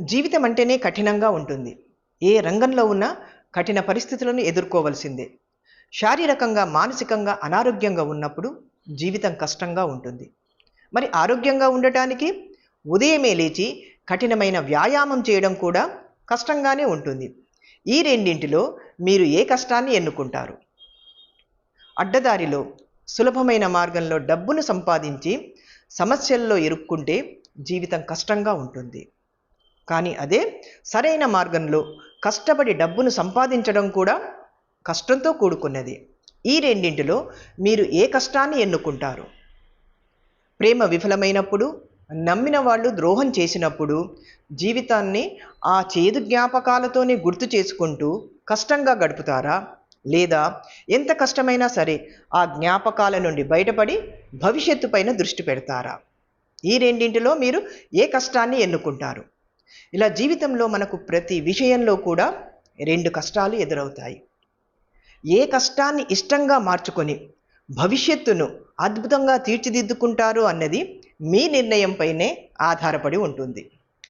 జీవితం అంటేనే కఠినంగా ఉంటుంది. ఏ రంగంలో ఉన్నా కఠిన పరిస్థితులను ఎదుర్కోవలసిందే. శారీరకంగా మానసికంగా అనారోగ్యంగా ఉన్నప్పుడు జీవితం కష్టంగా ఉంటుంది. మరి ఆరోగ్యంగా ఉండటానికి ఉదయమే లేచి కఠినమైన వ్యాయామం చేయడం కూడా కష్టంగానే ఉంటుంది. ఈ రెండింటిలో మీరు ఏ కష్టాన్ని ఎన్నుకుంటారు? అడ్డదారిలో సులభమైన మార్గంలో డబ్బును సంపాదించి సమస్యల్లో ఇరుక్కుంటే జీవితం కష్టంగా ఉంటుంది. కానీ అదే సరైన మార్గంలో కష్టపడి డబ్బును సంపాదించడం కూడా కష్టంతో కూడుకున్నది. ఈ రెండింటిలో మీరు ఏ కష్టాన్ని ఎన్నుకుంటారు? ప్రేమ విఫలమైనప్పుడు నమ్మిన వాళ్ళు ద్రోహం చేసినప్పుడు జీవితాన్ని ఆ చేదు జ్ఞాపకాలతోనే గుర్తు చేసుకుంటూ కష్టంగా గడుపుతారా? లేదా ఎంత కష్టమైనా సరే ఆ జ్ఞాపకాల నుండి బయటపడి భవిష్యత్తు పైన దృష్టి పెడతారా? ఈ రెండింటిలో మీరు ఏ కష్టాన్ని ఎన్నుకుంటారు? ఇలా జీవితంలో మనకు ప్రతి విషయంలో కూడా రెండు కష్టాలు ఎదురవుతాయి. ఏ కష్టాన్ని ఇష్టంగా మార్చుకొని భవిష్యత్తును అద్భుతంగా తీర్చిదిద్దుకుంటారు అన్నది మీ నిర్ణయంపైనే ఆధారపడి ఉంటుంది.